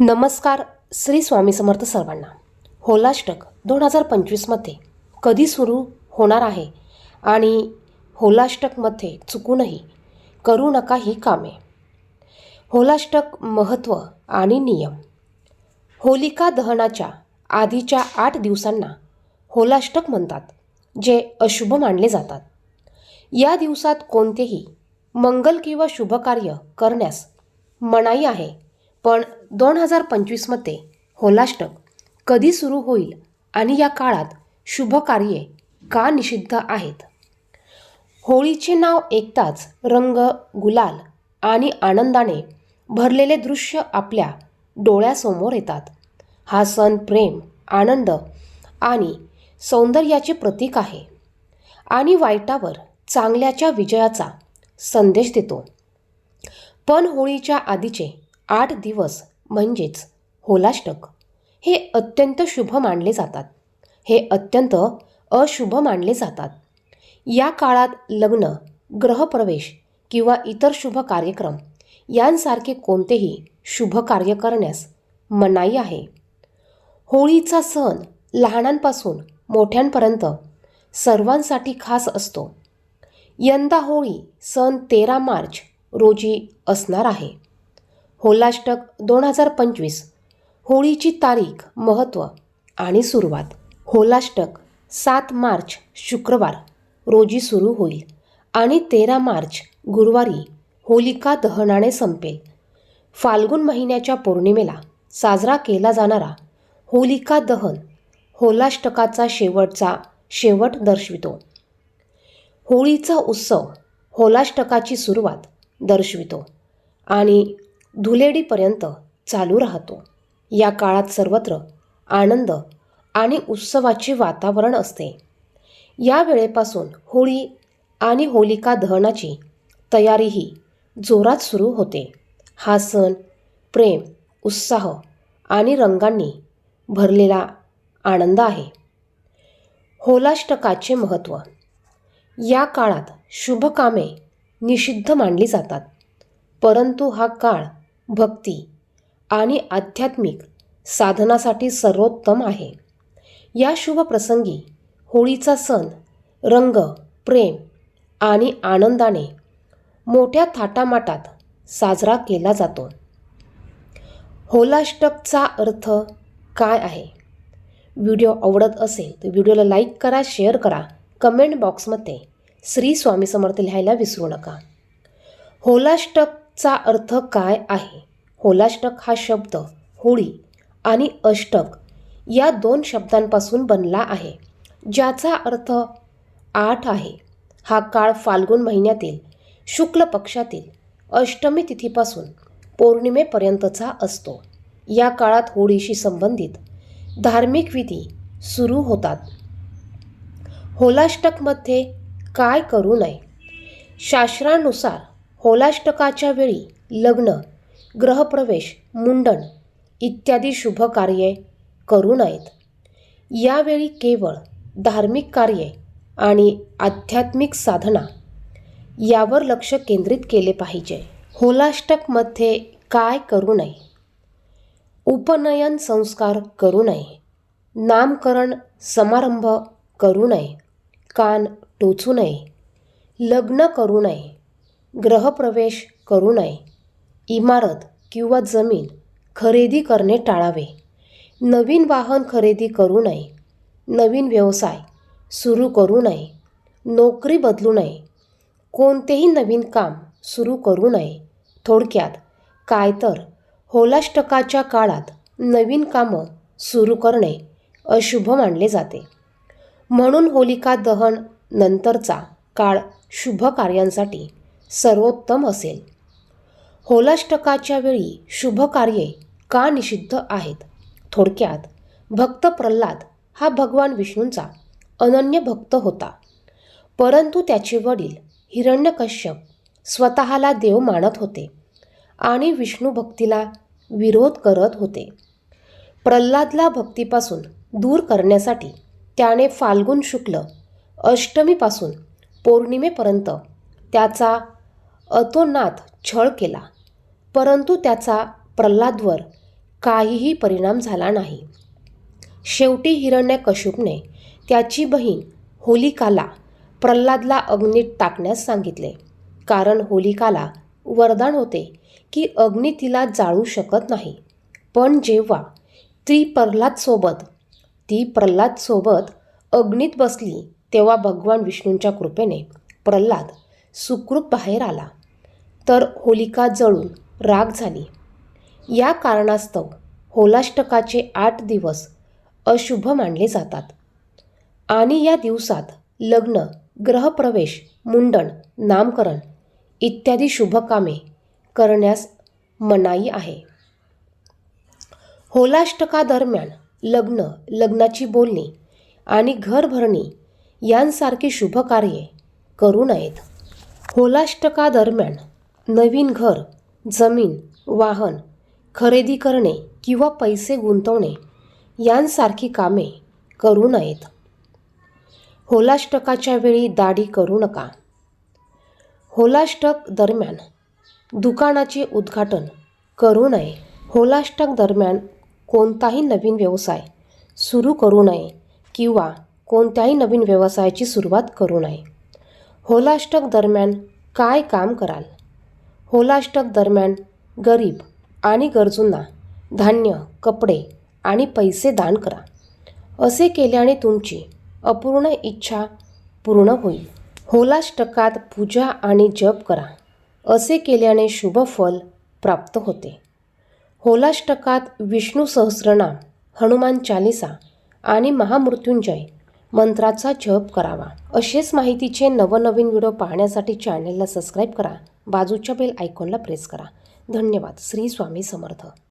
नमस्कार श्री स्वामी समर्थ सर्वांना. होलाष्टक दोन हजार पंचवीसमध्ये कधी सुरू होणार आहे आणि होलाष्टकमध्ये चुकूनही करू नका ही कामे. होलाष्टक महत्त्व आणि नियम. होलिका दहनाच्या आधीच्या आठ दिवसांना होलाष्टक म्हणतात जे अशुभ मानले जातात. या दिवसात कोणतेही मंगल किंवा शुभ कार्य करण्यास मनाई आहे पण दोन हजार पंचवीसमध्ये होलाष्टक कधी सुरू होईल आणि या काळात शुभ कार्ये का निषिद्ध आहेत? होळीचे नाव ऐकताच रंग गुलाल आणि आनंदाने भरलेले दृश्य आपल्या डोळ्यासमोर येतात. हा सण प्रेम आनंद आणि सौंदर्याचे प्रतीक आहे आणि वाईटावर चांगल्याच्या विजयाचा संदेश देतो. पण होळीच्या आधीचे आठ दिवस म्हणजेच होलाष्टक. हे अत्यंत शुभ मानले जातात. हे अत्यंत अशुभ मानले जातात. या काळात लग्न ग्रहप्रवेश किंवा इतर शुभ कार्यक्रम यांसारखे कोणतेही शुभ कार्य करण्यास मनाई आहे. होळीचा सण लहानांपासून मोठ्यांपर्यंत सर्वांसाठी खास असतो. यंदा होळी सण तेरा मार्च रोजी असणार आहे. होलाष्टक दोन हजार पंचवीस. होळीची तारीख महत्त्व आणि सुरुवात. होलाष्टक सात मार्च शुक्रवार. रोजी सुरू होईल आणि तेरा मार्च गुरुवारी होलिका दहनाने संपेल. फाल्गुन महिन्याच्या पौर्णिमेला साजरा केला जाणारा होलिका दहन होलाष्टकाचा शेवटचा शेवट दर्शवितो. होळीचा उत्सव होलाष्टकाची सुरुवात दर्शवितो आणि धुलेडीपर्यंत चालू राहतो. या काळात सर्वत्र आनंद आणि उत्सवाचे वातावरण असते. या वेळेपासून होळी आणि होलिका दहनाची तयारीही जोरात सुरू होते. हा सण प्रेम उत्साह आणि रंगांनी भरलेला आनंद आहे. होलाष्टकाचे महत्त्व. या काळात शुभकामे निषिद्ध मानली जातात. परंतु हा काळ भक्ती आणि आध्यात्मिक साधनासाठी सर्वोत्तम आहे. या शुभ प्रसंगी होळीचा सण रंग प्रेम आणि आनंदाने मोठ्या थाटामाटात साजरा केला जातो. होलाष्टकचा अर्थ काय आहे? व्हिडिओ आवडत असेल तर व्हिडिओला लाईक करा शेअर करा कमेंट बॉक्समध्ये श्री स्वामी समर्थ लिहायला विसरू नका. होलाष्टक चा अर्थ काय आहे? होलाष्टक हा शब्द होळी आणि अष्टक या दोन शब्दांपासून बनला आहे ज्याचा अर्थ आठ आहे. हा काळ फाल्गुन महिन्यातील शुक्ल पक्षातील अष्टमी तिथीपासून पौर्णिमेपर्यंतचा असतो. या काळात होळीशी संबंधित धार्मिक विधी सुरू होतात. होलाष्टकमध्ये काय करू नये? शास्त्रानुसार होलाष्टकाच्या वेळी लग्न ग्रहप्रवेश मुंडन इत्यादी शुभ कार्ये करू नयेत. यावेळी केवळ धार्मिक कार्ये आणि आध्यात्मिक साधना यावर लक्ष केंद्रित केले पाहिजे. होलाष्टकमध्ये काय करू नये? उपनयन संस्कार करू नये. नामकरण समारंभ करू नये. कान टोचू नये. लग्न करू नये. ग्रहप्रवेश करू नये. इमारत किंवा जमीन खरेदी करणे टाळावे. नवीन वाहन खरेदी करू नये. नवीन व्यवसाय सुरू करू नये. नोकरी बदलू नये. कोणतेही नवीन काम सुरू करू नये. थोडक्यात काय तर होलाष्टकाच्या काळात नवीन कामं सुरू करणे अशुभ मानले जाते. म्हणून होलिका दहन नंतरचा काळ शुभ कार्यांसाठी सर्वोत्तम असेल. होलाष्टकाच्या वेळी शुभ कार्ये का निषिद्ध आहेत? थोडक्यात भक्त प्रल्हाद हा भगवान विष्णूंचा अनन्य भक्त होता. परंतु त्याचे वडील हिरण्यकश्यप स्वतःला देव मानत होते आणि विष्णू भक्तीला विरोध करत होते. प्रल्हादला भक्तीपासून दूर करण्यासाठी त्याने फाल्गुन शुक्ल अष्टमीपासून पौर्णिमेपर्यंत त्याचा अतोनात छळ केला. परंतु त्याचा प्रल्हादवर काहीही परिणाम झाला नाही. शेवटी हिरण्यकश्यपने त्याची बहीण होलिकाला प्रल्हादला अग्नीत टाकण्यास सांगितले. कारण होलिकाला वरदान होते की अग्नी तिला जाळू शकत नाही. पण जेव्हा ती प्रल्हादसोबत ती प्रल्हादसोबत अग्नीत बसली तेव्हा भगवान विष्णूंच्या कृपेने प्रल्हाद सुखरूप बाहेर आला. तर होलिका जळून राग झाली. या कारणास्तव होलाष्टकाचे आठ दिवस अशुभ मानले जातात. आणि या दिवसात लग्न ग्रहप्रवेश मुंडन नामकरण इत्यादी शुभकामे करण्यास मनाई आहे. होलाष्टकादरम्यान लग्न लग्नाची बोलणी आणि घरभरणी यांसारखी शुभकार्ये करू नयेत. होलाष्टकादरम्यान नवीन घर जमीन वाहन खरेदी करणे किंवा पैसे गुंतवणे यांसारखी कामे करू नयेत. होलाष्टकाच्या वेळी दाढी करू नका. होलाष्टक दरम्यान दुकानाचे उद्घाटन करू नये. होलाष्टक दरम्यान कोणताही नवीन व्यवसाय सुरू करू नये किंवा कोणत्याही नवीन व्यवसायाची सुरुवात करू नये. होलाष्टक दरम्यान काय काम कराल? होलाष्टक दरम्यान गरीब आणि गरजूंना धान्य कपडे आणि पैसे दान करा. असे केल्याने तुमची अपूर्ण इच्छा पूर्ण होईल. होलाष्टकात पूजा आणि जप करा. असे केल्याने शुभ फल प्राप्त होते. होलाष्टकात विष्णू सहस्रनाम हनुमान चालिसा आणि महामृत्युंजय मंत्राचा जप करावा. असेच माहितीचे नवनवीन व्हिडिओ पाहण्यासाठी चॅनलला सबस्क्राईब करा. बाजूच्या बेल आयकॉनला प्रेस करा. धन्यवाद. श्री स्वामी समर्थ.